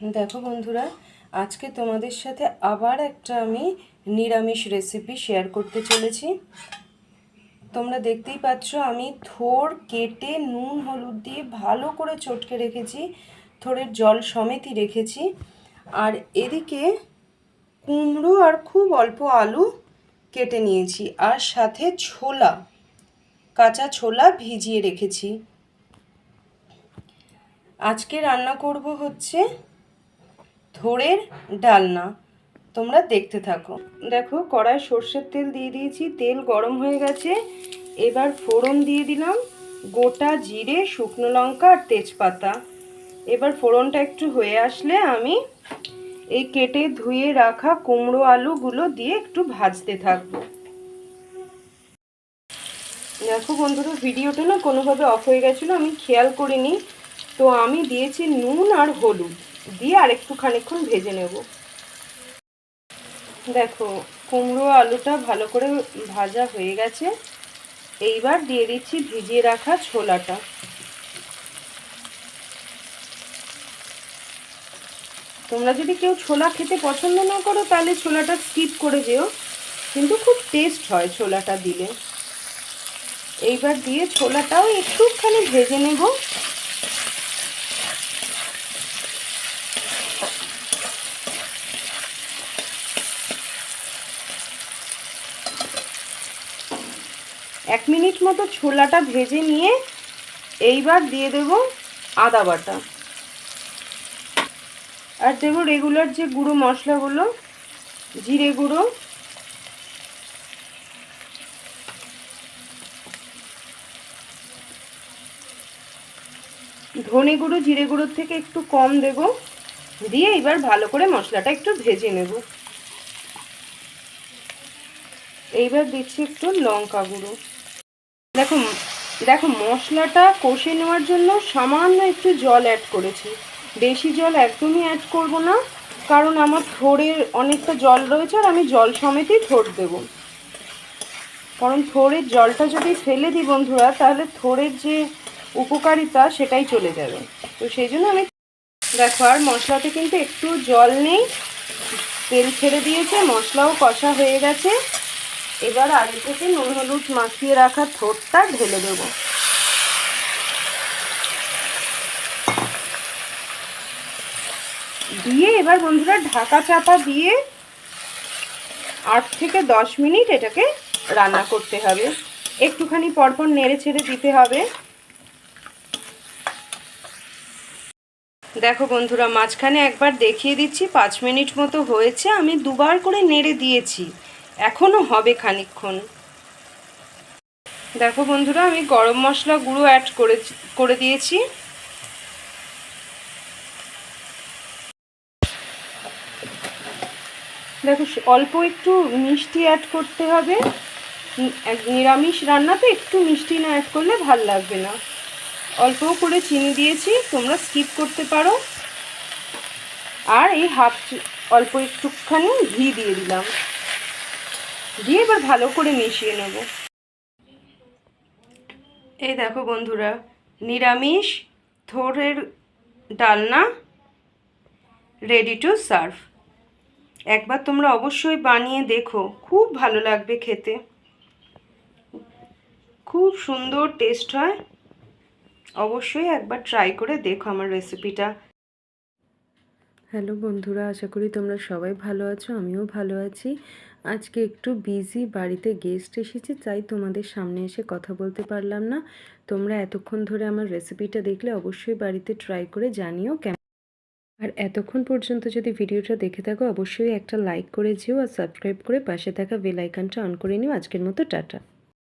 দেখো বন্ধুরা, আজকে তোমাদের সাথে আবার একটা আমি নিরামিষ রেসিপি শেয়ার করতে চলেছি। তোমরা দেখতেই পাচ্ছ, আমি থোর কেটে নুন, হলুদ দিয়ে ভালো করে চটকে রেখেছি, থোরের জল সমেতই রেখেছি। আর এদিকে কুমড়ো আর খুব অল্প আলু কেটে নিয়েছি, আর সাথে ছোলা, কাঁচা ছোলা ভিজিয়ে রেখেছি। আজকে রান্না করব হচ্ছে থোড়ের ডালনা। তোমরা দেখতে থাকো। দেখো কড়াই সর্ষের তেল দিয়ে দিয়েছি। তেল গরম হয়ে গেছে। এবার ফোড়ন দিয়ে দিলাম গোটা জিরে, শুকনো লঙ্কা আর তেজপাতা। এবার ফোড়নটা একটু হয়ে আসলে আমি এই কেটে ধুয়ে রাখা কুমড়ো আলুগুলো দিয়ে একটু ভাজতে থাকব। দেখো বন্ধুরা, ভিডিওটা না কোনোভাবে অফ হয়ে গেছিল, আমি খেয়াল করিনি। তো আমি দিয়েছি নুন আর হলুদ। দিয়ে আর একটু খানিক্ষণ ভেজে নেব। দেখো, কুমড়ো আলুটা ভালো করে ভাজা হয়ে গেছে। এইবার দিয়ে দিচ্ছি ভিজিয়ে রাখা ছোলাটা। তোমরা যদি কেউ ছোলা খেতে পছন্দ না করো, তাহলে ছোলাটা স্কিপ করে যেও। কিন্তু খুব টেস্ট হয় ছোলাটা দিলে। এইবার দিয়ে ছোলাটাও একটুখানি ভেজে নেব। এক মিনিট মতো ছোলাটা ভেজে নিয়ে এইবার দিয়ে দেব আদা বাটা। আর দেবো রেগুলার যে গুঁড়ো মশলাগুলো, জিরে গুঁড়ো। ধনে গুঁড়ো, জিরে গুঁড়োর থেকে একটু কম দেব। দিয়ে এবার ভালো করে মশলাটা একটু ভেজে নেব। এইবার দিচ্ছি একটু লঙ্কা গুঁড়ো। দেখো দেখো, মশলাটা কষে নেওয়ার জন্য সামান্য একটু জল অ্যাড করেছি। বেশি জল একদমই অ্যাড করব না, কারণ আমার থোড়ের অনেকটা জল রয়েছে আর আমি জল সমেতই থোড় দেব। কারণ থোড়ের জলটা যদি ফেলে দিই বন্ধুরা, তাহলে থোড়ের যে উপকারিতা সেটাই চলে যাবে। তো সেই জন্য আমি দেখো, আর মশলাতে কিন্তু একটু জল নেই। তেল ছেড়ে দিয়েছে, মশলাও কষা হয়ে গেছে। এবার আগে থেকে নুন, হলুদ মাখিয়ে রাখা থোরটা ঢেলে দেবো। দিয়ে এবার বন্ধুরা ঢাকা চাপা দিয়ে আট থেকে দশ মিনিট এটাকে রান্না করতে হবে। একটুখানি পরপর নেড়ে ছেড়ে দিতে হবে। দেখো বন্ধুরা, মাঝখানে একবার দেখিয়ে দিচ্ছি, পাঁচ মিনিট মতো হয়েছে। আমি দুবার করে নেড়ে দিয়েছি। এখনও হবে খানিক্ষণ দেখো বন্ধুরা, আমি গরম মশলা গুঁড়ো অ্যাড করে করে দিয়েছি। দেখো অল্প একটু মিষ্টি অ্যাড করতে হবে। নিরামিষ রান্নাতে একটু মিষ্টি না অ্যাড করলে ভালো লাগবে না। অল্প করে চিনি দিয়েছি, তোমরা স্কিপ করতে পারো। আর এই হাফ অল্প একটুখানি ঘি দিয়ে দিলাম। দিয়ে এবার ভালো করে মিশিয়ে নেব। এই দেখো বন্ধুরা, নিরামিষ থোরের ডালনা রেডি টু সার্ভ একবার তোমরা অবশ্যই বানিয়ে দেখো, খুব ভালো লাগবে খেতে। খুব সুন্দর টেস্ট হয়। অবশ্যই একবার ট্রাই করে দেখো আমার রেসিপিটা হ্যালো বন্ধুরা, আশা করি তোমরা সবাই ভালো আছো, আমিও ভালো আছি। আজকে একটু বিজি বাড়িতে গেস্ট এসেছে, তাই তোমাদের সামনে এসে কথা বলতে পারলাম না। তোমরা এতক্ষণ ধরে আমার রেসিপিটা দেখলে অবশ্যই বাড়িতে ট্রাই করে জানিও কেমন আর এতক্ষণ পর্যন্ত যদি ভিডিওটা দেখে থাকো, অবশ্যই একটা লাইক করে যেও আর সাবস্ক্রাইব করে পাশে থাকা বেল আইকনটা অন করে নিও। আজকের মতো টাটা।